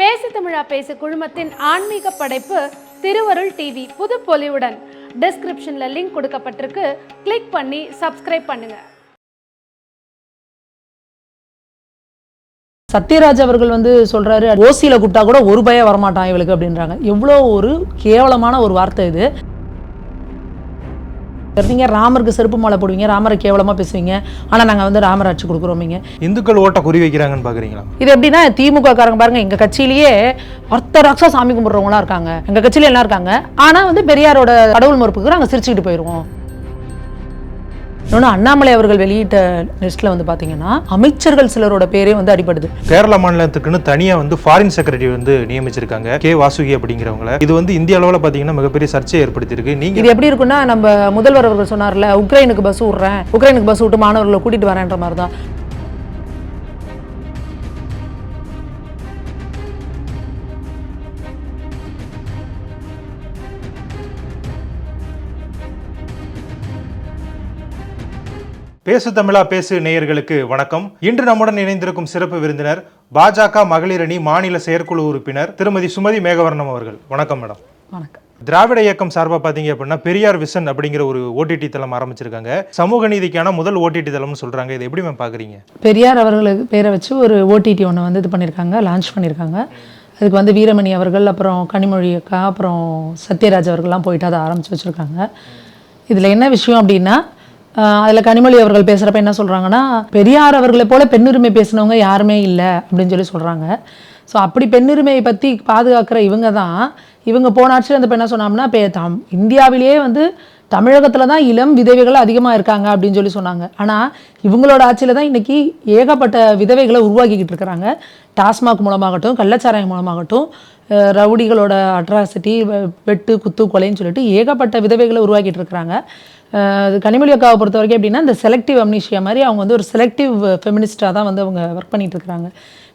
பேசு தமிழா பேசு குழுமத்தின் ஆன்மீக படைப்பு திருவருள் டிவி புது பொலிவுடன். டிஸ்கிரிப்ஷன்ல லிங்க் கொடுக்கப்பட்டிருக்கு. கிளிக் பண்ணி சப்ஸ்கிரைப் பண்ணுங்க. சத்யராஜ் அவர்கள் வந்து சொல்றாரு ஓசியில கூப்பிட்டா கூட ஒரு பய வரமாட்டான் இவளுக்கு அப்படின்றாங்க. எவ்வளோ ஒரு கேவலமான ஒரு வார்த்தை இது. நீங்க ராமருக்கு செருப்பு மாலை போடுவீங்க ராமரை கேவலமா பேசுவீங்க. ஆனா நாங்க வந்து ராமராட்சி கொடுக்குறோமீங்க. இந்துக்கள் ஓட்ட குறி வைக்கிறாங்கன்னு பாக்குறீங்களா? இது எப்படின்னா திமுக காரங்க பாருங்க எங்க கட்சியிலேயே ஆர்த்தடாக்ஸா சாமி கும்பிடுறவங்களா இருக்காங்க. எங்க கட்சியில எல்லாம் இருக்காங்க. ஆனா வந்து பெரியாரோட கடவுள் மறுப்புக்கு நாங்க சிரிச்சுக்கிட்டு போயிடுவோம் இன்னொன்று அண்ணாமலை அவர்கள் வெளியிட்ட லிஸ்ட்ல வந்து பாத்தீங்கன்னா அமைச்சர்கள் சிலரோட பேரே வந்து அடிபடுது. கேரள மாநிலத்துக்குன்னு தனியா வந்து ஃபாரின் செக்ரட்டரி வந்து நியமிச்சிருக்காங்க கே வாசுகி அப்படிங்கிறவங்கள. இது வந்து இந்திய அளவில் பாத்தீங்கன்னா மிகப்பெரிய சர்ச்சையை ஏற்படுத்தியிருக்கு. நீங்க இது எப்படி இருக்குன்னா நம்ம முதல்வர் அவர்கள் சொன்னார்ல உக்ரைனுக்கு பஸ் விட்றேன் உக்ரைனுக்கு பஸ் விட்டு மாணவர்களை கூட்டிட்டு வரேன்ற மாதிரி தான் பேசு தமிழா பேசு நேயர்களுக்கு வணக்கம். இன்று நம்முடன் இணைந்திருக்கும் சிறப்பு விருந்தினர் பாஜக மகளிர் அணி மாநில செயற்குழு உறுப்பினர் திருமதி சுமதி மேகவர்ணம் அவர்கள். வணக்கம் மேடம். வணக்கம். திராவிட இயக்கம் சார்பாக பார்த்தீங்க அப்படின்னா பெரியார் விசன் அப்படிங்கிற ஒரு ஓடிடி தளம் ஆரம்பிச்சிருக்காங்க. சமூக நீதிக்கான முதல் ஓடிடி தளம்னு சொல்றாங்க. இது எப்படி மேம் பாக்குறீங்க? பெரியார் அவர்களுக்கு பேரை வச்சு ஒரு ஓடிடி ஒன்று வந்து இது பண்ணியிருக்காங்க லான்ச் பண்ணியிருக்காங்க அதுக்கு வந்து வீரமணி அவர்கள் அப்புறம் கனிமொழி அக்கா அப்புறம் சத்யராஜ் அவர்கள்லாம் போயிட்டு அதை ஆரம்பித்து வச்சுருக்காங்க. இதில் என்ன விஷயம் அப்படின்னா அதில் கனிமொழி அவர்கள் பேசுகிறப்ப என்ன சொல்கிறாங்கன்னா பெரியார் அவர்களை போல பெண்ணுரிமை பேசினவங்க யாருமே இல்லை அப்படின்னு சொல்லி சொல்கிறாங்க ஸோ அப்படி பெண்ணுரிமையை பற்றி பாதுகாக்கிற இவங்க தான் இவங்க போனாச்சு அந்த என்ன சொன்னாங்கன்னா இப்போ தம் இந்தியாவிலேயே வந்து தமிழகத்தில் தான் இளம் விதவைகள் அதிகமாக இருக்காங்க அப்படின்னு சொல்லி சொன்னாங்க. ஆனால் இவங்களோட ஆட்சியில் தான் இன்றைக்கி ஏகப்பட்ட விதவைகளை உருவாக்கிக்கிட்டு இருக்கிறாங்க. டாஸ்மாக் மூலமாகட்டும் கள்ளச்சாராயம் மூலமாகட்டும் ரவுடிகளோட அட்ராசிட்டி வெட்டு குத்து கொலைன்னு சொல்லிட்டு ஏகப்பட்ட விதவைகளை உருவாக்கிட்டு இருக்கிறாங்க. அது கனிமொழி அக்காவை பொறுத்த வரைக்கும் எப்படின்னா இந்த செலக்டிவ் அம்னிஷியா மாதிரி அவங்க வந்து ஒரு செலக்டிவ் ஃபெமினிஸ்டாக தான் வந்து அவங்க ஒர்க் பண்ணிகிட்டு இருக்கிறாங்க.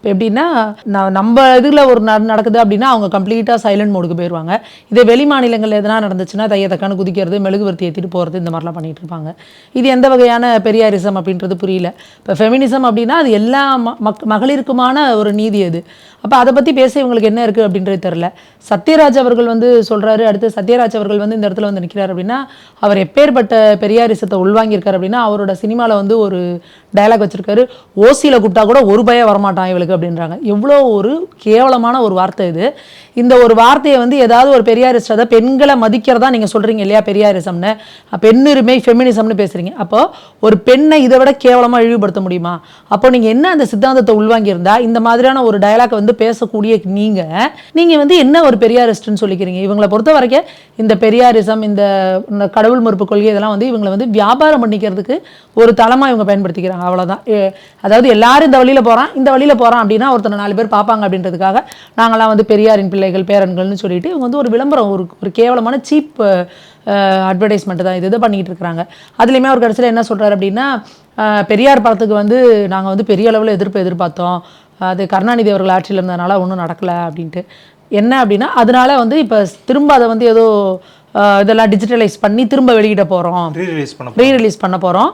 இப்போ எப்படின்னா நான் நம்ம இதில் ஒரு நடக்குது அப்படின்னா அவங்க கம்ப்ளீட்டாக சைலண்ட் மோடுக்கு போயிடுவாங்க இதே வெளி மாநிலங்களில் எதனா நடந்துச்சுன்னா தைய தக்கான்னு குதிக்கிறது மெழுகுவர்த்தி ஏற்றிட்டு போகிறது இந்த மாதிரிலாம் பண்ணிட்டு இருப்பாங்க. இது எந்த வகையான பெரியாரிசம் அப்படின்றது புரியல. இப்போ ஃபெமினிசம் அப்படின்னா அது எல்லா ம- மக் மகளிருக்குமான ஒரு நீதி அது. அப்போ அதை பற்றி பேச இவங்களுக்கு என்ன இருக்குது அப்படின்றது தெரில சத்யராஜ் அவர்கள் வந்து சொல்கிறாரு அடுத்து சத்யராஜ் அவர்கள் வந்து இந்த இடத்துல வந்து நிற்கிறார் அப்படின்னா அவர் எப்பேற்பட்ட பெரியாரிசத்தை உள்வாங்கியிருக்கார் அப்படின்னா அவரோட சினிமாவில் வந்து ஒரு டயலாக் வச்சிருக்காரு. ஓசியில் கூப்பிட்டா கூட ஒரு பய வரமாட்டான் இவளுக்கு அப்படின்றாங்க. எவ்வளோ ஒரு கேவலமான ஒரு வார்த்தை இது. இந்த ஒரு வார்த்தையை வந்து ஏதாவது ஒரு பெரியாரிஸ்ட் அதாவது பெண்களை மதிக்கிறதா நீங்கள் சொல்கிறீங்க இல்லையா பெரியாரிசம்னு? பெண்ணுரிமை ஃபெமினிசம்னு பேசுகிறீங்க அப்போது ஒரு பெண்ணை இதை விட கேவலமாக இழிவுபடுத்த முடியுமா? அப்போ நீங்கள் என்ன அந்த சித்தாந்தத்தை உள்வாங்கியிருந்தா இந்த மாதிரியான ஒரு டயலாக் வந்து பேசக்கூடிய நீங்கள் நீங்கள் வந்து என்ன ஒரு பெரியாரிஸ்ட்னு சொல்லிக்கிறீங்க? இவங்களை பொறுத்த வரைக்கும் இந்த பெரியாரிசம் இந்த இந்த கடவுள் மறுப்பு கொள்கை இதெல்லாம் வந்து இவங்களை வந்து வியாபாரம் பண்ணிக்கிறதுக்கு ஒரு தளமாக இவங்க பயன்படுத்திக்கிறாங்க. அவ்வளோதான் அதாவது எல்லாரும் இந்த வழியில் போகிறான் இந்த வழியில் போகிறான் அப்படின்னா ஒருத்தனை நாலு பேர் பார்ப்பாங்க அப்படின்றதுக்காக நாங்களாம் வந்து பெரியாரின் பிள்ளைகள் பேரன்கள்னு சொல்லிட்டு இவங்க வந்து ஒரு விளம்பரம் ஒரு ஒரு கேவலமான சீப் அட்வர்டைஸ்மெண்ட் தான் இது இது பண்ணிக்கிட்டு இருக்கிறாங்க. அதுலேயுமே அவர் கடைசியில் என்ன சொல்றாரு அப்படின்னா பெரியார் படத்துக்கு வந்து நாங்கள் வந்து பெரிய அளவில் எதிர்ப்பு எதிர்பார்த்தோம். அது கருணாநிதி அவர்கள் ஆட்சியில் இருந்ததுனால ஒன்றும் நடக்கலை அப்படின்ட்டு. என்ன அப்படின்னா அதனால வந்து இப்போ திரும்ப அதை வந்து ஏதோ இதெல்லாம் டிஜிட்டலைஸ் பண்ணி திரும்ப வெளியிட போகிறோம் ரீ ரிலீஸ் பண்ண போகிறோம்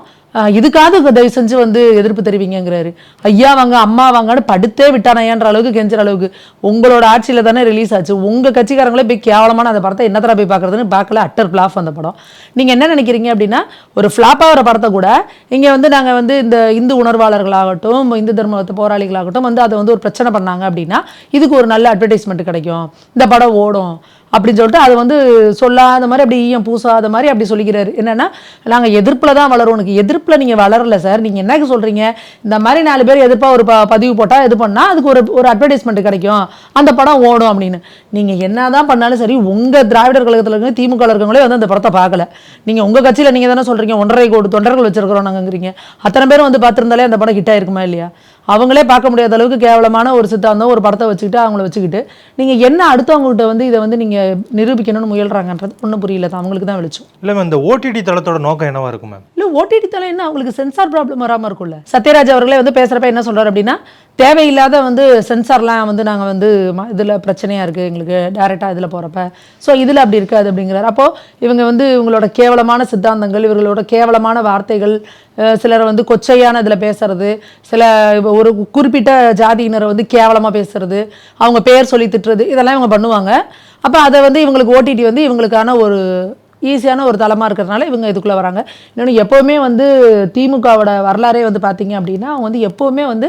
இதுக்காவது தயவு செஞ்சு வந்து எதிர்ப்பு தெரிவிங்கிறாரு ஐயா வாங்க அம்மா வாங்கன்னு படுத்தே விட்டானையான்ற அளவுக்கு கெஞ்சுற அளவுக்கு உங்களோட ஆட்சியில் தானே ரிலீஸ் ஆச்சு. உங்கள் கட்சிக்காரங்களே போய் கேவலமான அந்த படத்தை என்ன போய் பார்க்குறதுன்னு பார்க்கல. அட்டர் ஃப்ளாப் அந்த படம். நீங்கள் என்ன நினைக்கிறீங்க அப்படின்னா ஒரு ஃப்ளாப்பாக வர படத்தை கூட இங்கே வந்து நாங்கள் வந்து இந்த இந்து உணர்வாளர்களாகட்டும் இந்து தர்மத்தை போராளிகளாகட்டும் வந்து அதை வந்து ஒரு பிரச்சனை பண்ணாங்க அப்படின்னா இதுக்கு ஒரு நல்ல அட்வர்டைஸ்மெண்ட் கிடைக்கும். இந்த படம் ஓடும். அப்படின்னு சொல்லிட்டு அது வந்து சொல்லாத மாதிரி அப்படி ஈயம் பூசாத மாதிரி அப்படி சொல்லிக்கிறாரு. என்னென்னா நாங்கள் எதிர்ப்பில் தான் வளரும் உனக்கு எதிர்ப்பில் நீங்கள் வளரல சார். நீங்கள் என்ன சொல்கிறீங்க இந்த மாதிரி நாலு பேர் எதிர்ப்பாக ஒரு ப பதிவு போட்டால் இது பண்ணால் அதுக்கு ஒரு ஒரு அட்வர்டைஸ்மெண்ட் கிடைக்கும். அந்த படம் ஓடும் அப்படின்னு. நீங்கள் என்ன தான் பண்ணாலும் சரி உங்கள் திராவிடர் கழகத்தில் இருக்க திமுக ல இருக்கவங்களே வந்து அந்த படத்தை பார்க்கல. நீங்கள் உங்கள் கட்சியில் நீங்கள் தானே சொல்கிறீங்க ஒன்றரை கோடி தொண்டர்கள் வச்சுருக்கிறோம் நாங்கங்கிறீங்க. அத்தனை பேரும் வந்து பார்த்துருந்தாலே அந்த படம் ஹிட் ஆயிருக்குமா இல்லையா? அவங்களே பார்க்க முடியாத அளவுக்கு கேவலமான ஒரு சித்தாந்தம் ஒரு படத்தை வச்சுக்கிட்டு அவங்கள வச்சுக்கிட்டு நீங்கள் என்ன அடுத்தவங்ககிட்ட வந்து இதை வந்து நீங்கள் நிரூபிக்கணும்னு முயல்றாங்கன்றது ஒன்றும் புரியல தான். அவங்களுக்கு தான் வெளிச்சம். இல்லை மேம் இந்த ஓடிடி தளத்தோட நோக்கம் என்னவா இருக்கும் மேம் இல்லை ஓடிடி தலை என்ன? அவங்களுக்கு சென்சார் ப்ராப்ளம் வராமல் இருக்கும்ல. சத்யராஜ் அவர்களே வந்து பேசுகிறப்ப என்ன சொல்றாரு அப்படின்னா தேவையில்லாத வந்து சென்சார்லாம் வந்து நாங்கள் வந்து இதில் பிரச்சனையாக இருக்குது எங்களுக்கு டேரெக்டாக இதில் போகிறப்ப ஸோ இதில் அப்படி இருக்காது அப்படிங்கிறார். அப்போது இவங்க வந்து இவங்களோட கேவலமான சித்தாந்தங்கள் இவர்களோட கேவலமான வார்த்தைகள் சிலர் வந்து கொச்சையான இதில் பேசுறது சில ஒரு குறிப்பிட்ட ஜாதியினரை வந்து கேவலமாக பேசுறது அவங்க பேர் சொல்லி திட்டுறது இதெல்லாம் இவங்க பண்ணுவாங்க. அப்போ அதை வந்து இவங்களுக்கு ஓடிடி வந்து இவங்களுக்கான ஒரு ஈஸியான ஒரு தளமாக இருக்கிறதுனால இவங்க இதுக்குள்ளே வராங்க. இன்னொன்று எப்போவுமே வந்து திமுகவோட வரலாறே வந்து பார்த்தீங்க அப்படின்னா அவங்க வந்து எப்போவுமே வந்து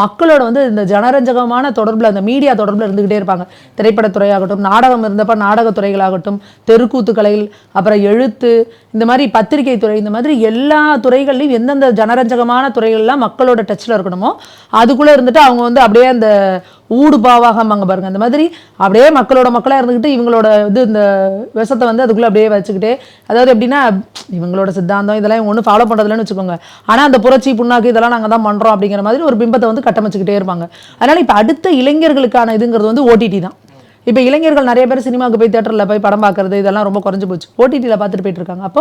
மக்களோட வந்து இந்த ஜனரஞ்சகமான தொடர்பில் அந்த மீடியா தொடர்பில் இருந்துக்கிட்டே இருப்பாங்க. திரைப்படத்துறையாகட்டும் நாடகம் இருந்தப்ப நாடகத்துறைகளாகட்டும் தெருக்கூத்து அப்புறம் எழுத்து இந்த மாதிரி பத்திரிகை துறை இந்த மாதிரி எல்லா துறைகள்லையும் எந்தெந்த ஜனரஞ்சகமான துறைகள்லாம் மக்களோட டச்சில் இருக்கணுமோ அதுக்குள்ளே இருந்துட்டு அவங்க வந்து அப்படியே அந்த ஊடு பாவாகம்பாங்க பாருங்க. அந்த மாதிரி அப்படியே மக்களோட மக்களாக இருந்துக்கிட்டு இவங்களோட இது இந்த விஷத்தை வந்து அதுக்குள்ளே அப்படியே வச்சுக்கிட்டு அதாவது எப்படின்னா இவங்களோட சித்தாந்தம் இதெல்லாம் இவங்க ஒன்றும் ஃபாலோ பண்ணுறதுலன்னு வச்சுக்கோங்க. ஆனால் அந்த புரட்சி புண்ணாக்கு இதெல்லாம் நாங்கள் தான் பண்ணுறோம் அப்படிங்கிற மாதிரி ஒரு பிம்பத்தை வந்து கட்டமைச்சிக்கிட்டே இருப்பாங்க. அதனால் இப்போ அடுத்த இளைஞர்களுக்கான இதுங்கிறது வந்து ஓடிடி தான். இப்போ இளைஞர்கள் நிறைய பேர் சினிமாவுக்கு போய் தேட்டரில் போய் படம் பார்க்குறது இதெல்லாம் ரொம்ப குறைஞ்சி போச்சு. ஓடிடியில் பார்த்துட்டு போயிட்டு இருக்காங்க. அப்போ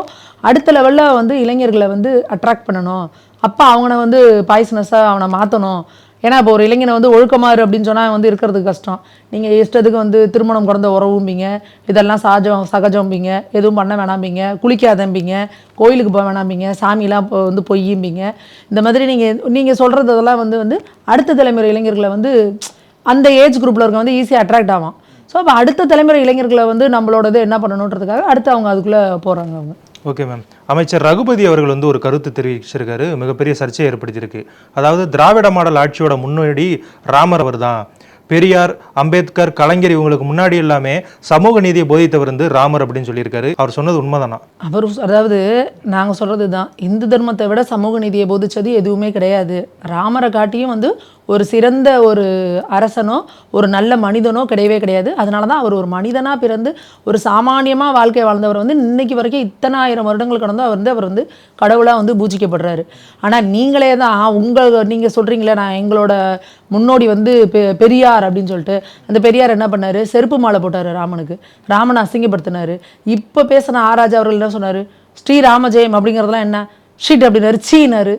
அடுத்த லெவலில் வந்து இளைஞர்களை வந்து அட்ராக்ட் பண்ணணும். அப்போ அவனை வந்து பாய்சனஸாக அவனை மாற்றணும் ஏன்னா இப்போ ஒரு இளைஞனை வந்து ஒழுக்கமாறு அப்படின்னு சொன்னால் வந்து இருக்கிறதுக்கு கஷ்டம். நீங்கள் இஷ்டத்துக்கு வந்து திருமணம் குறைந்த உறவும்பிங்க. இதெல்லாம் சகஜம் சகஜம்பிங்க. எதுவும் பண்ண வேணாம்பிங்க. குளிக்காதம்பிங்க. கோயிலுக்கு போக வேணாம்பிங்க. சாமிலாம் இப்போ வந்து பொய்யும்பிங்க. இந்த மாதிரி நீங்கள் நீங்கள் சொல்கிறது இதெல்லாம் வந்து வந்து அடுத்த தலைமுறை இளைஞர்களை வந்து அந்த ஏஜ் குரூப்பில் இருக்க வந்து ஈஸியாக அட்ராக்ட் ஆகும் ஸோ அப்போ அடுத்த தலைமுறை இளைஞர்களை வந்து நம்மளோடது என்ன பண்ணணுன்றதுக்காக அடுத்து அவங்க அதுக்குள்ளே போகிறாங்க அவங்க. ஓகே மேம் அமைச்சர் ரகுபதி அவர்கள் வந்து ஒரு கருத்து தெரிவிச்சிருக்காரு. மிகப்பெரிய சர்ச்சையை ஏற்படுத்தியிருக்கு. அதாவது திராவிட மாடல் ஆட்சியோட முன்னோடி ராமர் அவர் தான் பெரியார் அம்பேத்கர் கலைஞர் இவங்களுக்கு முன்னாடி எல்லாமே சமூக நீதியை போதித்தவர் வந்து ராமர் அப்படின்னு சொல்லியிருக்காரு. அவர் சொன்னது உண்மைதானா? அவர் அதாவது நாங்கள் சொல்கிறது தான் இந்து தர்மத்தை விட சமூக நீதியை போதிச்சது எதுவுமே கிடையாது. ராமரை காட்டியும் வந்து ஒரு சிறந்த ஒரு அரசனோ ஒரு நல்ல மனிதனோ கிடையவே கிடையாது. அதனால தான் அவர் ஒரு மனிதனாக பிறந்து ஒரு சாமானியமாக வாழ்க்கை வாழ்ந்தவர் வந்து இன்னைக்கு வரைக்கும் இத்தனை ஆயிரம் வருடங்கள் கடந்து அவர் வந்து அவர் வந்து கடவுளாக வந்து பூஜிக்கப்படுறாரு. ஆனால் நீங்களே தான் உங்கள் நீங்கள் சொல்கிறீங்களே நான் எங்களோட முன்னோடி வந்து பெ பெரியார் அப்படின்னு சொல்லிட்டு அந்த பெரியார் என்ன பண்ணார்? செருப்பு மாலை போட்டார் ராமனுக்கு. ராமனை அசிங்கப்படுத்தினார். இப்போ பேசின ஆராஜா அவர்கள் என்ன சொன்னார்? ஸ்ரீராமஜெயம் அப்படிங்கிறதெல்லாம் என்ன? ஷீட் அப்படின்னாரு சீனாரு.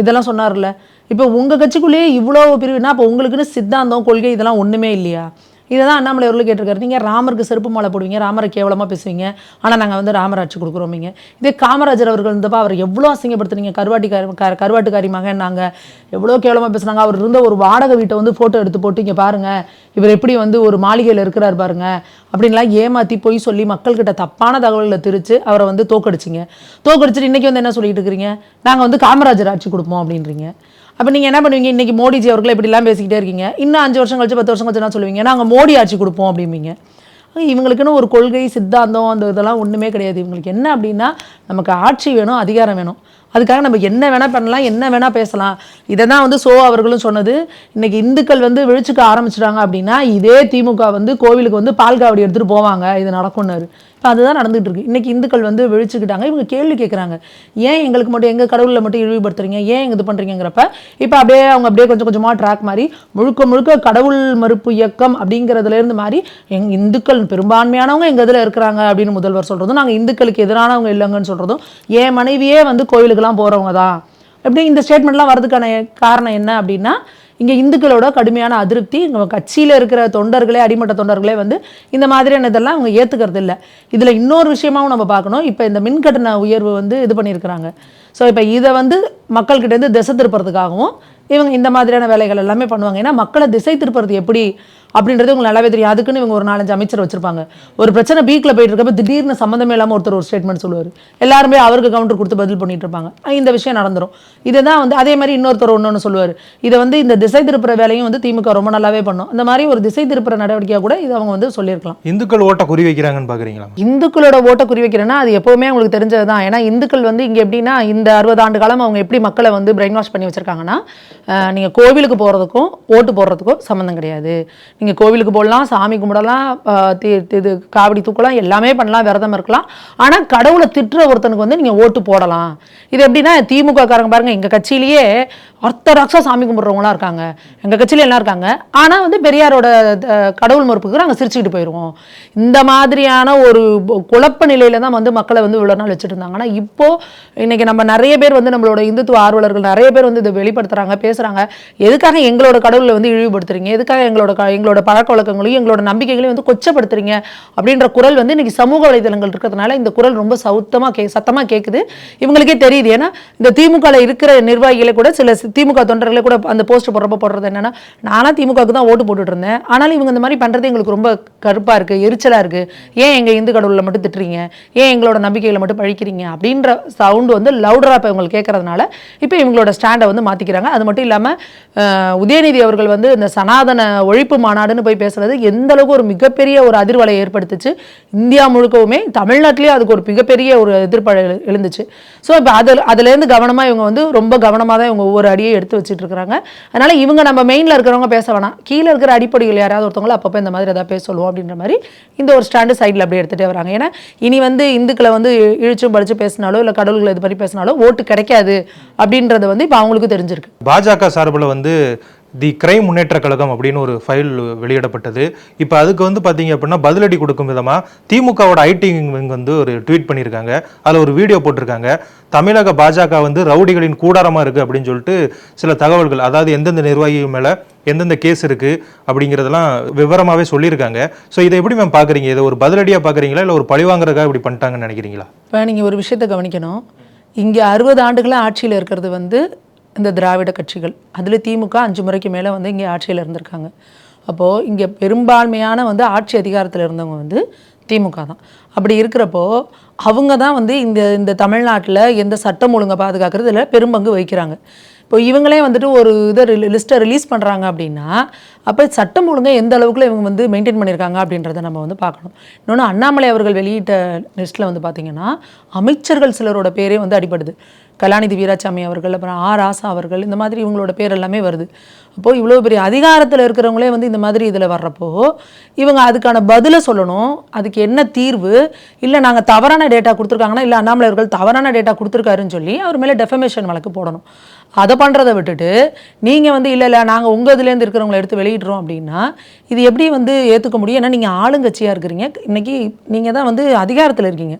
இதெல்லாம் சொன்னார்ல இப்போ உங்கள் கட்சிக்குள்ளேயே இவ்வளோ பிரிவுனா அப்போ உங்களுக்குன்னு சித்தாந்தம் கொள்கை இதெல்லாம் ஒன்றுமே இல்லையா? இதை தான் அண்ணாமலை அவர்கள் கேட்டிருக்காரு. நீங்கள் ராமருக்கு செருப்பு மாலை போடுவீங்க ராமரை கேவலமாக பேசுவீங்க. ஆனால் நாங்கள் வந்து ராமராட்சி கொடுக்குறோமீங்க. இதே காமராஜர் அவர்கள் இருந்தப்போ அவர் எவ்வளோ அசிங்கப்படுத்துனீங்க? கருவாட்டிக்காரி க- கருவாட்டுக்காரி மகன் நாங்கள் எவ்வளோ கேவலமாக பேசுனாங்க. அவர் இருந்த ஒரு வாடகை வீட்டை வந்து ஃபோட்டோ எடுத்து போட்டு இங்கே பாருங்கள் இவர் எப்படி வந்து ஒரு மாளிகையில் இருக்கிறார் பாருங்க அப்படின்லாம் ஏமாற்றி போய் சொல்லி மக்கள்கிட்ட தப்பான தகவல்களை திரிச்சு அவரை வந்து தோக்கடிச்சிங்க. தோக்கடிச்சிட்டு இன்றைக்கி வந்து என்ன சொல்லிட்டு இருக்கிறீங்க? நாங்கள் வந்து காமராஜர் ஆட்சி கொடுப்போம் அப்படின்றீங்க. அப்போ நீங்கள் என்ன பண்ணுவீங்க? இன்றைக்கி மோடிஜி அவர்களை இப்படிலாம் பேசிக்கிட்டே இருக்கீங்க. இன்னும் அஞ்சு வருஷம் கழிச்சு பத்து வருஷம் கழிச்சு என்ன சொல்லுவீங்க? நாங்கள் மோடி ஆட்சி கொடுப்போம் அப்படிம்பீங்க. இவங்களுக்குன்னு ஒரு கொள்கை சித்தாந்தம் அந்த இதெல்லாம் ஒன்றுமே கிடையாது. இவங்களுக்கு என்ன அப்படின்னா நமக்கு ஆட்சி வேணும் அதிகாரம் வேணும். அதுக்காக நம்ம என்ன வேணால் பண்ணலாம் என்ன வேணால் பேசலாம். இதை தான் வந்து சோ அவர்களும் சொன்னது. இன்றைக்கி இந்துக்கள் வந்து விழிச்சுக்க ஆரம்பிச்சிட்டாங்க அப்படின்னா இதே திமுக வந்து கோவிலுக்கு வந்து பால் காவடி எடுத்துகிட்டு போவாங்க. இது நடக்கும்னாரு. அதுதான் நடந்துகிட்டு இருக்கு இன்னைக்கு இந்துக்கள் வந்து விழிச்சுக்கிட்டாங்க. இவங்க கேள்வி கேட்குறாங்க ஏன் எங்களுக்கு மட்டும் எங்கள் கடவுளில் மட்டும் இழிவுபடுத்துறீங்க? ஏன் இது பண்ணுறீங்கிறப்ப இப்போ அப்படியே அவங்க அப்படியே கொஞ்சம் கொஞ்சமாக ட்ராக் மாதிரி முழுக்க முழுக்க கடவுள் மறுப்பு இயக்கம் அப்படிங்கிறதுலேருந்து மாதிரி எங் இந்துக்கள் பெரும்பான்மையானவங்க எங்கள் இதில் இருக்கிறாங்க அப்படின்னு முதல்வர் சொல்கிறதும் நாங்கள் இந்துக்களுக்கு எதிரானவங்க இல்லைங்கன்னு சொல்கிறதும் என் மனைவியே வந்து கோயிலுக்கெல்லாம் போகிறவங்க தான் எப்படி இந்த ஸ்டேட்மெண்ட்லாம் வரதுக்கான காரணம் என்ன அப்படின்னா இங்கே இந்துக்களோட கடுமையான அதிருப்தி இங்கே கட்சியில் இருக்கிற தொண்டர்களே அடிமட்ட தொண்டர்களே வந்து இந்த மாதிரியான இதெல்லாம் அவங்க ஏற்றுக்கிறது இல்லை. இதில் இன்னொரு விஷயமாவும் நம்ம பார்க்கணும். இப்போ இந்த மின் கட்டண உயர்வு வந்து இது பண்ணியிருக்கிறாங்க. ஸோ இப்போ இதை வந்து மக்கள்கிட்டேருந்து திசை திருப்புறதுக்காகவும் இவங்க இந்த மாதிரியான வேலைகள் எல்லாமே பண்ணுவாங்க. ஏன்னா மக்களை திசை திருப்புறது எப்படி அப்படின்றது உங்களுக்கு நல்லாவே தெரியும். அதுக்குன்னு இவங்க ஒரு நாலஞ்சு அமைச்சர் வச்சிருப்பாங்க. ஒரு பிரச்சனை பீக்கில் போயிட்டு இருக்கப்ப திடீர்னு சம்மந்தமே இல்லாமல் ஒருத்தர் ஒரு ஸ்டேட்மெண்ட் சொல்லுவார். எல்லாருமே அவருக்கு கவுண்டர் கொடுத்து பதில் பண்ணிட்டு இருப்பாங்க. இந்த விஷயம் நடந்துரும். இதை தான் வந்து அதே மாதிரி இன்னொருத்தர் ஒன்று சொல்லுவார். இதை வந்து இந்த திசை திருப்புற வேலையும் வந்து திமுக ரொம்ப நல்லாவே பண்ணும். இந்த மாதிரி ஒரு திசை திருப்புற நடவடிக்கையாக கூட இதை அவங்க வந்து சொல்லியிருக்கலாம். இந்துக்கள் ஓட்ட குறி வைக்கிறாங்கன்னு பார்க்குறீங்களா இந்துக்களோட ஓட்டை குறி வைக்கிறேன்னா அது எப்போவுமே அவங்களுக்கு தெரிஞ்சது தான் ஏன்னா இந்துக்கள் வந்து இங்கே எப்படின்னா இந்த அறுபது ஆண்டு காலம் அவங்க எப்படி மக்களை வந்து பிரெயின் வாஷ் பண்ணி வச்சுருக்காங்கன்னா நீங்கள் கோவிலுக்கு போகிறதுக்கும் ஓட்டு போடுறதுக்கும் சம்மந்தம் கிடையாது. நீங்கள் கோவிலுக்கு போடலாம் சாமி கும்பிடலாம் இது காவடி தூக்கலாம் எல்லாமே பண்ணலாம் விரதம் இருக்கலாம். ஆனால் கடவுளை திட்டுற ஒருத்தனுக்கு வந்து நீங்கள் ஓட்டு போடலாம். இது எப்படின்னா திமுக காரங்க பாருங்க எங்கள் கட்சியிலேயே ஆர்த்தடாக்ஸாக சாமி கும்பிட்றவங்களாம் இருக்காங்க. எங்கள் கட்சியில எல்லாம் இருக்காங்க. ஆனால் வந்து பெரியாரோட கடவுள் மறுப்புக்கு நாங்கள் சிரிச்சுக்கிட்டு போயிடுவோம் இந்த மாதிரியான ஒரு குழப்ப நிலையில தான் வந்து மக்களை வந்து இவ்வளோ நாள் வச்சுட்டு இருந்தாங்க. ஆனால் இப்போது இன்றைக்கி நம்ம நிறைய பேர் வந்து நம்மளோட இந்துத்துவ ஆர்வலர்கள் நிறைய பேர் வந்து இதை வெளிப்படுத்துகிறாங்க பேசுகிறாங்க எதுக்காக எங்களோட கடவுளை வந்து இழிவுபடுத்துறீங்க? எதுக்காக எங்களோட க- எங்களோட பழக்க வழக்கங்களையும் எங்களோட நம்பிக்கைகளையும் வந்து கொச்சப்படுத்துறீங்க? அப்படின்ற குரல் வந்து இன்றைக்கி சமூக வலைதளங்கள் இருக்கிறதுனால இந்த குரல் ரொம்ப சவுத்தமாக கே சத்தமாக கேட்குது இவங்களுக்கே தெரியுது. ஏன்னா இந்த திமுகவில் இருக்கிற நிர்வாகிகளை கூட சில திமுக தொண்டர்களே கூட அந்த போஸ்ட் போடுறப்ப போடுறது என்னன்னா நானாக திமுகவுக்கு தான் ஓட்டு போட்டுட்டு இருந்தேன் ஆனாலும் இவங்க இந்த மாதிரி பண்றது எங்களுக்கு ரொம்ப கருப்பா இருக்கு எரிச்சலா இருக்கு. ஏன் எங்க இந்து கடவுளில் மட்டும் திட்டுறீங்க? ஏன் எங்களோட நம்பிக்கையில் மட்டும் பழிக்கிறீங்க? அப்படின்ற சவுண்ட் வந்து லவுடரா இப்போ இவங்களுக்கு கேட்கறதுனால இப்போ இவங்களோட ஸ்டாண்டை வந்து மாத்திக்கிறாங்க. அது மட்டும் இல்லாம உதயநிதி அவர்கள் வந்து இந்த சனாதன ஒழிப்பு மாநாடுன்னு போய் பேசுறது எந்த அளவுக்கு ஒரு மிகப்பெரிய ஒரு அதிர்வலை ஏற்படுத்துச்சு. இந்தியா முழுக்கவுமே தமிழ்நாட்டிலேயே அதுக்கு ஒரு மிகப்பெரிய ஒரு எதிர்ப்பு எழுந்துச்சு. ஸோ இப்போ அதில் அதுலேருந்து கவனமாக இவங்க வந்து ரொம்ப கவனமாக தான் இவங்க ஒவ்வொரு அடியை எடுத்து வச்சுட்டு இருக்கிறாங்க அதனால இவங்க நம்ம மெயினில் இருக்கிறவங்க பேச வேணாம். கீழே இருக்கிற அடிப்படையில் யாராவது ஒருத்தவங்கள அப்பப்போ இந்த மாதிரி ஏதாவது பேச சொல்லுவோம் அப்படின்ற மாதிரி இந்த ஒரு ஸ்டாண்டு சைடில் அப்படியே எடுத்துகிட்டே வராங்க. ஏன்னா இனி வந்து இந்துக்களை வந்து இழிச்சும் படிச்சு பேசினாலோ இல்லை கடவுள்களை இது மாதிரி பேசினாலோ ஓட்டு கிடைக்காது அப்படின்றது வந்து இப்போ அவங்களுக்கு தெரிஞ்சிருக்கு. பாஜக சார்பில் வந்து தி கிரைம் முன்னேற்ற கழகம் அப்படின்னு ஒரு ஃபைல் வெளியிடப்பட்டது. இப்போ அதுக்கு வந்து பார்த்தீங்க அப்படின்னா பதிலடி கொடுக்கும் விதமாக திமுகவோட ஐடி விங் வந்து ஒரு ட்வீட் பண்ணியிருக்காங்க. அதில் ஒரு வீடியோ போட்டிருக்காங்க. தமிழக பாஜக வந்து ரவுடிகளின் கூடாரமாக இருக்குது அப்படின்னு சொல்லிட்டு சில தகவல்கள் அதாவது எந்தெந்த நிர்வாகி மேலே எந்தெந்த கேஸ் இருக்குது அப்படிங்கிறதெல்லாம் விவரமாகவே சொல்லியிருக்காங்க. ஸோ இதை எப்படி மேம் பார்க்குறீங்க இதை ஒரு பதிலடியாக பார்க்குறீங்களா இல்லை ஒரு பழிவாங்குறதுக்காக இப்படி பண்ணிட்டாங்கன்னு நினைக்கிறீங்களா? இப்போ நீங்கள் ஒரு விஷயத்தை கவனிக்கணும். இங்கே அறுபது ஆண்டுகளாக ஆட்சியில் இருக்கிறது வந்து இந்த திராவிட கட்சிகள். அதில் திமுக அஞ்சு முறைக்கு மேலே வந்து இங்கே ஆட்சியில் இருந்திருக்காங்க. அப்போது இங்கே பெரும்பான்மையான வந்து ஆட்சி அதிகாரத்தில் இருந்தவங்க வந்து திமுக தான். அப்படி இருக்கிறப்போ அவங்க தான் வந்து இந்த இந்த தமிழ்நாட்டில் எந்த சட்டம் ஒழுங்கை பாதுகாக்கிறதுல பெரும்பங்கு வகிக்கிறாங்க. இப்போ இவங்களே வந்துட்டு ஒரு இதை லிஸ்ட்டை ரிலீஸ் பண்ணுறாங்க அப்படின்னா அப்போ சட்டம் ஒழுங்கை எந்த அளவுக்குள்ள இவங்க வந்து மெயின்டைன் பண்ணியிருக்காங்க அப்படின்றத நம்ம வந்து பார்க்கணும். இன்னொன்று அண்ணாமலை அவர்கள் வெளியிட்ட லிஸ்ட்டில் வந்து பார்த்தீங்கன்னா அமைச்சர்கள் சிலரோட பேரே வந்து அடிபடுது. கலாநிதி வீராசாமி அவர்கள் அப்புறம் ஆ ராசா அவர்கள் இந்த மாதிரி இவங்களோட பேர் எல்லாமே வருது. அப்போது இவ்வளோ பெரிய அதிகாரத்தில் இருக்கிறவங்களே வந்து இந்த மாதிரி இதில் வர்றப்போ இவங்க அதுக்கான பதிலை சொல்லணும் அதுக்கு என்ன தீர்வு? இல்லை நாங்கள் தவறான டேட்டா கொடுத்துருக்காங்கன்னா இல்லை அண்ணாமலை அவர்கள் தவறான டேட்டா கொடுத்துருக்காருன்னு சொல்லி அவர் மேலே டெஃபமேஷன் வழக்கு போடணும். அதை பண்ணுறதை விட்டுட்டு நீங்கள் வந்து இல்லை இல்லை நாங்கள் உங்கள் இதுலேருந்து இருக்கிறவங்களை எடுத்து பண்ணிடுறோம் அப்படின்னா இது எப்படி வந்து ஏற்றுக்க முடியும்? ஏன்னா நீங்கள் ஆளுங்கட்சியாக இருக்கிறீங்க. இன்னைக்கு நீங்கள் தான் வந்து அதிகாரத்தில் இருக்கீங்க.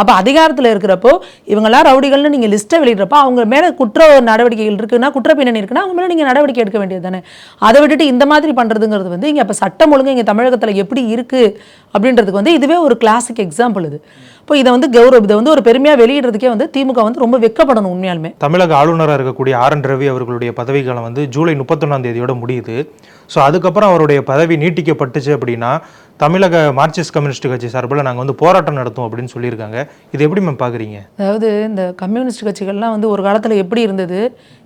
அப்போ அதிகாரத்தில் இருக்கிறப்போ இவங்களாம் ரவுடிகள்னு நீங்கள் லிஸ்ட்டை வெளியிடுறப்போ அவங்க மேலே குற்ற நடவடிக்கைகள் இருக்குன்னா குற்ற பின்னணி இருக்குன்னா அவங்க மேலே நீங்கள் நடவடிக்கை எடுக்க வேண்டியது தானே? அதை விட்டுட்டு இந்த மாதிரி பண்ணுறதுங்கிறது வந்து இங்கே அப்போ சட்டம் ஒழுங்கு இங்கே தமிழகத்தில் எப்படி இருக்குது அப்படின்றதுக்கு வந்து இதுவே ஒரு கிளாசிக் எக்ஸாம்பிள் இது. இப்போ இதை வந்து கௌரவ இதை வந்து ஒரு பெருமையாக வெளியிடுறதுக்கே வந்து திமுக வந்து ரொம்ப வெக்கப்படணும் உண்மையாலுமே. தமிழக ஆளுநராக இருக்கக்கூடிய ஆர் என் ரவி அவர்களுடைய பதவிக்காலம் வந்து ஜூலை முப்பத்தொன்னாம் தேதியோட முடியுது. ஸோ அதுக்கப்புறம் அவருடைய பதவி நீட்டிக்கப்பட்டுச்சு அப்படின்னா தமிழக மார்க்சிஸ்ட் கம்யூனிஸ்ட் கட்சி சார்பில் நாங்கள் வந்து போராட்டம் நடத்துவோம் அப்படின்னு சொல்லியிருக்காங்க. இது எப்படி மேம் பார்க்குறீங்க அதாவது இந்த கம்யூனிஸ்ட் கட்சிகள்லாம் வந்து ஒரு காலத்தில் எப்படி இருந்தது?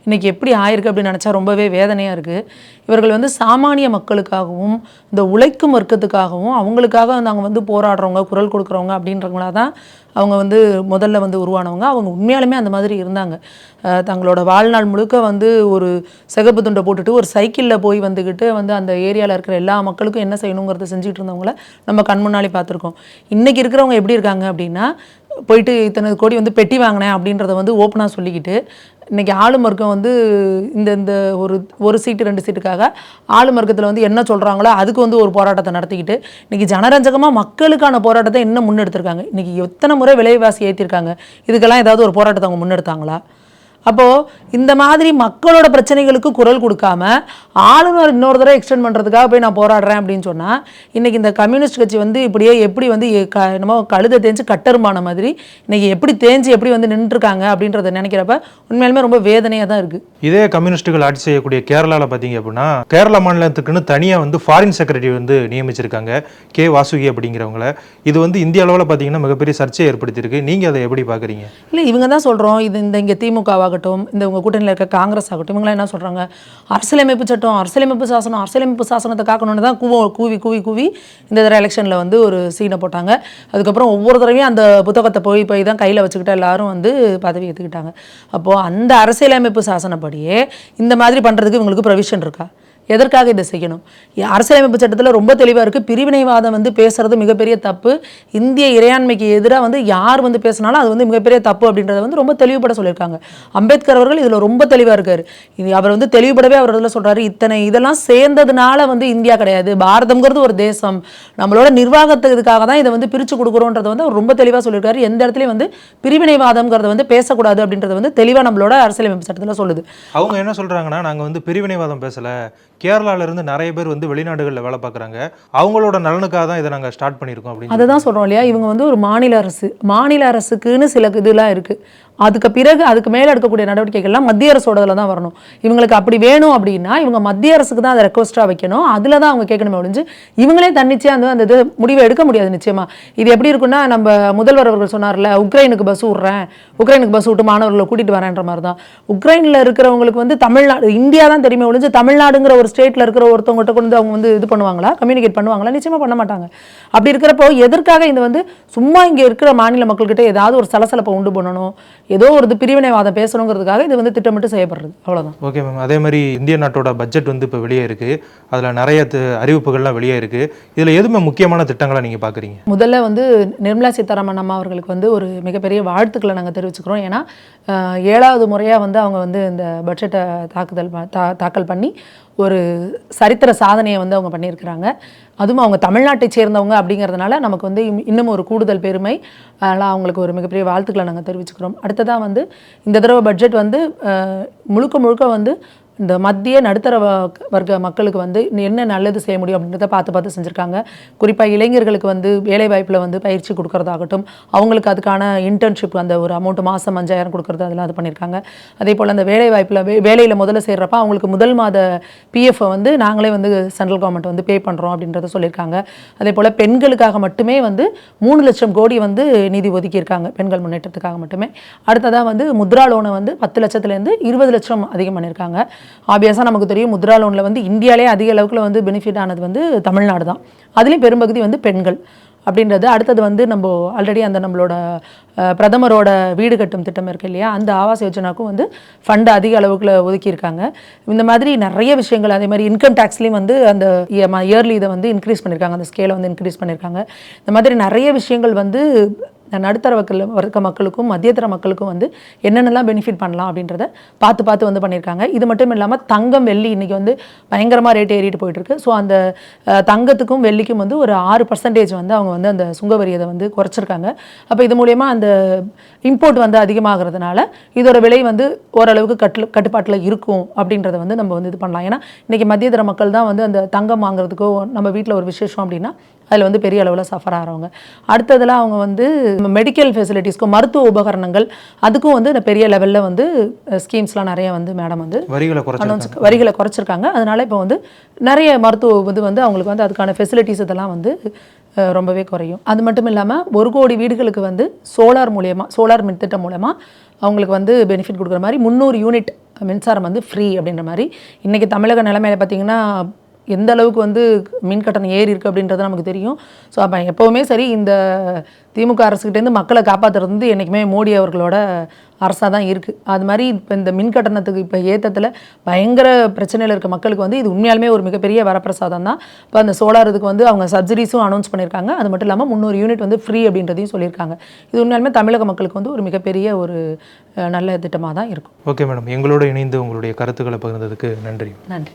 இன்றைக்கி எப்படி ஆயிருக்கு அப்படின்னு நினச்சா ரொம்பவே வேதனையாக இருக்குது இவர்கள் வந்து சாமானிய மக்களுக்காகவும் இந்த உழைக்கும் வர்க்கத்துக்காகவும் அவங்களுக்காக நாங்கள் வந்து போராடுறவங்க குரல் கொடுக்குறவங்க அப்படின்றவங்களா தான் அவங்க வந்து முதல்ல வந்து உருவானவங்க. அவங்க உண்மையாலுமே அந்த மாதிரி இருந்தாங்க. தங்களோட வாழ்நாள் முழுக்க வந்து ஒரு சிகப்பு துண்டை போட்டுட்டு ஒரு சைக்கிளில் போய் வந்துக்கிட்டு வந்து அந்த ஏரியாவில் இருக்கிற எல்லா மக்களுக்கும் என்ன செய்யணுங்கிறத செஞ்சுட்டு இருந்தவங்கள நம்ம கண் முன்னாடி பார்த்துருக்கோம். இன்றைக்கி இருக்கிறவங்க எப்படி இருக்காங்க அப்படின்னா போயிட்டு இத்தனை கோடி வந்து பெட்டி வாங்கினேன் அப்படின்றத வந்து ஓப்பனாக சொல்லிக்கிட்டு இன்றைக்கி ஆளும் வர்க்கம் வந்து இந்த இந்த ஒரு ஒரு சீட்டு ரெண்டு சீட்டுக்காக ஆளும் வர்க்கத்தில் வந்து என்ன சொல்கிறாங்களோ அதுக்கு வந்து ஒரு போராட்டத்தை நடத்திக்கிட்டு இன்றைக்கி ஜனரஞ்சகமாக மக்களுக்கான போராட்டத்தை இன்னும் முன்னெடுத்திருக்காங்க. இன்றைக்கி எத்தனை முறை விலைவாசி ஏற்றிருக்காங்க இதுக்கெல்லாம் ஏதாவது ஒரு போராட்டத்தை அவங்க முன்னெடுத்தாங்களா? அப்போது இந்த மாதிரி மக்களோட பிரச்சனைகளுக்கு குரல் கொடுக்காம ஆளுநர் இன்னொரு தடவை எக்ஸ்டெண்ட் பண்ணுறதுக்காக போய் நான் போராடுறேன் அப்படின்னு சொன்னால் இன்றைக்கி இந்த கம்யூனிஸ்ட் கட்சி வந்து இப்படியே எப்படி வந்து க என்னமோ கழுதை தேஞ்சு கட்டருமான மாதிரி இன்றைக்கி எப்படி தேஞ்சு எப்படி வந்து நின்றுருக்காங்க அப்படின்றத நினைக்கிறப்ப உண்மையாலுமே ரொம்ப வேதனையாக தான் இருக்குது இதே கம்யூனிஸ்ட்டுகள் ஆட்சி செய்யக்கூடிய கேரளாவில் பார்த்தீங்க அப்படின்னா கேரளா மாநிலத்துக்குன்னு தனியாக வந்து ஃபாரின் செக்ரட்டரி வந்து நியமிச்சிருக்காங்க கே வாசுகி அப்படிங்கிறவங்கள. இது வந்து இந்திய அளவில் பார்த்தீங்கன்னா மிகப்பெரிய சர்ச்சையை ஏற்படுத்தியிருக்கு. நீங்கள் அதை எப்படி பார்க்குறீங்க இல்லை இவங்க தான் சொல்கிறோம் இது இந்த இங்கே ஆகட்டும் இந்த உங்கள் கூட்டணியில் இருக்க காங்கிரஸ் ஆகட்டும் இவங்களாம் என்ன சொல்கிறாங்க அரசியலமைப்பு சட்டம் அரசியலமைப்பு சாசனம் அரசியலமைப்பு சாசனத்தை காக்கணும்னு தான் கூவ கூவி கூவி கூவி இந்த தடவை எலெக்ஷனில் வந்து ஒரு சீனை போட்டாங்க. அதுக்கப்புறம் ஒவ்வொரு தடவையும் அந்த புத்தகத்தை போய் போய் தான் கையில் வச்சுக்கிட்டு எல்லாரும் வந்து பதவி ஏற்றுக்கிட்டாங்க அப்போது அந்த அரசியலமைப்பு சாசனப்படியே இந்த மாதிரி பண்ணுறதுக்கு இவங்களுக்கு ப்ரொவிஷன் இருக்கா? எதற்காக இதை செய்யணும்? அரசியலமைப்பு சட்டத்தில் ரொம்ப தெளிவாக இருக்குது பிரிவினைவாதம் வந்து பேசுறது மிகப்பெரிய தப்பு. இந்திய இறையாண்மைக்கு எதிராக வந்து யார் வந்து பேசினாலும் அது வந்து மிகப்பெரிய தப்பு அப்படின்றத வந்து ரொம்ப தெளிவுபட சொல்லியிருக்காங்க. அம்பேத்கர் அவர்கள் இதில் ரொம்ப தெளிவாக இருக்கார். இது அவர் வந்து தெளிவுபடவே அவர் இதில் சொல்கிறாரு இத்தனை இதெல்லாம் சேர்ந்ததுனால வந்து இந்தியா கிடையாது. பாரதம்ங்கிறது ஒரு தேசம். நம்மளோட நிர்வாகத்துக்காக தான் இதை வந்து பிரித்து கொடுக்குறோன்றத வந்து அவர் ரொம்ப தெளிவாக சொல்லியிருக்காரு. எந்த இடத்துலையும் வந்து பிரிவினைவாதம்ங்கிறத வந்து பேசக்கூடாது அப்படின்றத வந்து தெளிவாக நம்மளோட அரசியலமைப்பு சட்டத்தில் சொல்லுது. அவங்க என்ன சொல்கிறாங்கன்னா நாங்கள் வந்து பிரிவினைவாதம் பேசலை கேரளால இருந்து நிறைய பேர் வந்து வெளிநாடுகளில் வேலை பார்க்குறாங்க. அவங்களோட நலனுக்காக தான் இதை நாங்கள் ஸ்டார்ட் பண்ணியிருக்கோம் அப்படின்னு அதை தான் சொல்கிறோம் இல்லையா? இவங்க வந்து ஒரு மாநில அரசு. மாநில அரசுக்குன்னு சில இதெல்லாம் இருக்குது அதுக்கு பிறகு அதுக்கு மேலே எடுக்கக்கூடிய நடவடிக்கைகள்லாம் மத்திய அரசோடதுல தான் வரணும். இவங்களுக்கு அப்படி வேணும் அப்படின்னா இவங்க மத்திய அரசுக்கு தான் அதை ரெக்வஸ்ட்டாக வைக்கணும். அதில் தான் அவங்க கேட்கணுமே ஒழிஞ்சு இவங்களே தன்னிச்சையாக வந்து அந்த இது முடிவை எடுக்க முடியாது நிச்சயமாக இது எப்படி இருக்குன்னா நம்ம முதல்வர் அவர்கள் சொன்னார்ல உக்ரைனுக்கு பஸ் விட்றேன். உக்ரைனுக்கு பஸ் விட்டு மாணவர்களை கூட்டிகிட்டு வரேன்ற மாதிரி தான். உக்ரைனில் இருக்கிறவங்களுக்கு வந்து தமிழ்நாடு இந்தியா தான் தெரியுமே ஒழிஞ்சு தமிழ்நாடுங்கிற ஒரு ஸ்டேட்டில் இருக்கிற ஒருத்தவங்ககிட்ட கொண்டு வந்து அவங்க வந்து இது பண்ணுவாங்களா? கம்யூனிகேட் பண்ணுவாங்களா? நிச்சயமாக பண்ண மாட்டாங்க. அப்படி இருக்கிறப்போ எதற்காக இந்த வந்து சும்மா இங்கே இருக்கிற மாநில மக்கள்கிட்ட ஏதாவது ஒரு சலசலப்பை உண்டு பண்ணணும்? ஏதோ ஒரு பிரிவினைவாதம் பேசணுங்கிறதுக்காக இது வந்து திட்டமிட்டு செய்யப்படுறது. அவ்வளவுதான். ஓகே மேம் அதே மாதிரி இந்திய நாட்டோட பட்ஜெட் வந்து இப்போ வெளியே இருக்கு. அதில் நிறைய அறிவிப்புகள்லாம் வெளியே இருக்கு. இதில் எதுவுமே முக்கியமான திட்டங்களை நீங்கள் பார்க்குறீங்க முதல்ல வந்து நிர்மலா சீதாராமன் அம்மா அவர்களுக்கு வந்து ஒரு மிகப்பெரிய வாழ்த்துக்களை நாங்கள் தெரிவிச்சுக்கிறோம். ஏன்னா ஏழாவது முறையாக வந்து அவங்க வந்து இந்த பட்ஜெட்டை தாக்குதல் தாக்கல் பண்ணி ஒரு சரித்திர சாதனையை வந்து அவங்க பண்ணியிருக்கிறாங்க. அதுவும் அவங்க தமிழ்நாட்டை சேர்ந்தவங்க அப்படிங்கிறதுனால நமக்கு வந்து இன்னும் ஒரு கூடுதல் பெருமை. அதனால் அவங்களுக்கு ஒரு மிகப்பெரிய வாழ்த்துக்களை நாங்கள் தெரிவிச்சுக்கிறோம். அடுத்ததாக வந்து இந்த தடவை பட்ஜெட் வந்து முழுக்க முழுக்க வந்து இந்த மத்திய நடுத்தர வ- வர்க்க மக்களுக்கு வந்து என்ன நல்லது செய்ய முடியும் அப்படின்றத பார்த்து பார்த்து செஞ்சுருக்காங்க. குறிப்பாக இளைஞர்களுக்கு வந்து வேலை வாய்ப்பில் வந்து பயிற்சி கொடுக்கறதாகட்டும் அவங்களுக்கு அதுக்கான இன்டர்ன்ஷிப் அந்த ஒரு அமௌண்ட் மாதம் அஞ்சாயிரம் கொடுக்கறது அதெல்லாம் அது பண்ணியிருக்காங்க அதே போல் அந்த வேலை வாய்ப்பில் வே வேலையில் முதல்ல சேர்றப்ப அவங்களுக்கு முதல் மாத பிஎஃப்பை வந்து நாங்களே வந்து சென்ட்ரல் கவர்மெண்ட் வந்து பே பண்ணுறோம் அப்படின்றத சொல்லியிருக்காங்க அதே போல் பெண்களுக்காக மட்டுமே வந்து மூணு லட்சம் கோடி வந்து நிதி ஒதுக்கியிருக்காங்க பெண்கள் முன்னேற்றத்துக்காக மட்டுமே. அடுத்ததாக வந்து முத்ரா லோனை வந்து பத்து லட்சத்துலேருந்து இருபது லட்சம் அதிகம் பண்ணியிருக்காங்க ஆப்வியஸாக நமக்கு தெரியும் முத்ரா லோனில் வந்து இந்தியாவிலே அதிக அளவுக்குள்ள வந்து பெனிஃபிட் ஆனது வந்து தமிழ்நாடு தான். அதுலேயும் பெரும்பகுதி வந்து பெண்கள் அப்படின்றது. அடுத்தது வந்து நம்ம ஆல்ரெடி அந்த நம்மளோட பிரதமரோட வீடு கட்டும் திட்டம் இருக்கு இல்லையா? அந்த ஆவாஸ் யோஜனாக்கும் வந்து ஃபண்டு அதிக அளவுக்குள்ள ஒதுக்கியிருக்காங்க. இந்த மாதிரி நிறைய விஷயங்கள் அதே மாதிரி இன்கம் டேக்ஸ்லேயும் வந்து அந்த இயர்லி இதை வந்து இன்க்ரீஸ் பண்ணியிருக்காங்க. அந்த ஸ்கேலை வந்து இன்க்ரீஸ் பண்ணியிருக்காங்க. இந்த மாதிரி நிறைய விஷயங்கள் வந்து நடுத்தர வக்கல் வர்க்க மக்களுக்கும் மத்தியதர மக்களுக்கும் வந்து என்னென்னலாம் பெனிஃபிட் பண்ணலாம் அப்படின்றத பார்த்து பார்த்து வந்து பண்ணியிருக்காங்க. இது மட்டும் இல்லாமல் தங்கம் வெள்ளி இன்றைக்கி வந்து பயங்கரமாக ரேட் ஏறிட்டு போயிட்டுருக்கு. ஸோ அந்த தங்கத்துக்கும் வெள்ளிக்கும் வந்து ஒரு ஆறு பர்சன்டேஜ் வந்து அவங்க வந்து அந்த சுங்க வரியதை வந்து குறைச்சிருக்காங்க. அப்போ இது மூலயமா அந்த இம்போர்ட் வந்து அதிகமாகிறதுனால இதோட விலை வந்து ஓரளவுக்கு கட்டு கட்டுப்பாட்டில் இருக்கும் அப்படின்றத வந்து நம்ம வந்து இது பண்ணலாம். ஏன்னா இன்றைக்கி மத்தியதர மக்கள் தான் வந்து அந்த தங்கம் வாங்குறதுக்கோ நம்ம வீட்டில் ஒரு விசேஷம் அப்படின்னா அதில் வந்து பெரிய அளவில் சஃபர் ஆகிறவங்க அடுத்ததில் அவங்க வந்து மெடிக்கல் ஃபெசிலிட்டிஸ்க்கும் மருத்துவ உபகரணங்கள் அதுக்கும் வந்து இந்த பெரிய லெவலில் வந்து ஸ்கீம்ஸ்லாம் நிறைய வந்து மேடம் வந்து வரிகளை வரிகளை குறைச்சிருக்காங்க. அதனால இப்போ வந்து நிறைய மருத்துவ இது வந்து அவங்களுக்கு வந்து அதுக்கான ஃபெசிலிட்டிஸ் இதெல்லாம் வந்து ரொம்பவே குறையும். அது மட்டும் இல்லாமல் ஒரு கோடி வீடுகளுக்கு வந்து சோலார் மூலயமா சோலார் மின் திட்டம் மூலயமா அவங்களுக்கு வந்து பெனிஃபிட் கொடுக்குற மாதிரி முந்நூறு யூனிட் மின்சாரம் வந்து ஃப்ரீ அப்படின்ற மாதிரி. இன்றைக்கி தமிழக நிலைமையில பார்த்தீங்கன்னா எந்த அளவுக்கு வந்து மின் கட்டணம் ஏறி இருக்கு அப்படின்றது நமக்கு தெரியும். ஸோ அப்போ எப்போவுமே சரி இந்த திமுக அரசுக்கிட்டேருந்து மக்களை காப்பாற்றுறது வந்து என்றைக்குமே மோடி அவர்களோட அரசாக தான் இருக்குது அது மாதிரி இப்போ இந்த மின் கட்டணத்துக்கு இப்போ ஏற்றத்தில் பயங்கர பிரச்சனையில் இருக்க மக்களுக்கு வந்து இது உண்மையாலுமே ஒரு மிகப்பெரிய வரப்பிரசாதம் தான். இப்போ அந்த சோலார் இதுக்கு வந்து அவங்க சப்சிடிஸும் அனௌன்ஸ் பண்ணியிருக்காங்க அது மட்டும் இல்லாமல் முந்நூறு யூனிட் வந்து ஃப்ரீ அப்படின்றதையும் சொல்லியிருக்காங்க. இது உண்மையாலுமே தமிழக மக்களுக்கு வந்து ஒரு மிகப்பெரிய ஒரு நல்ல திட்டமாக தான் இருக்கும். ஓகே மேடம் எங்களோட இணைந்து உங்களுடைய கருத்துக்களை பகிர்ந்ததுக்கு நன்றி. நன்றி.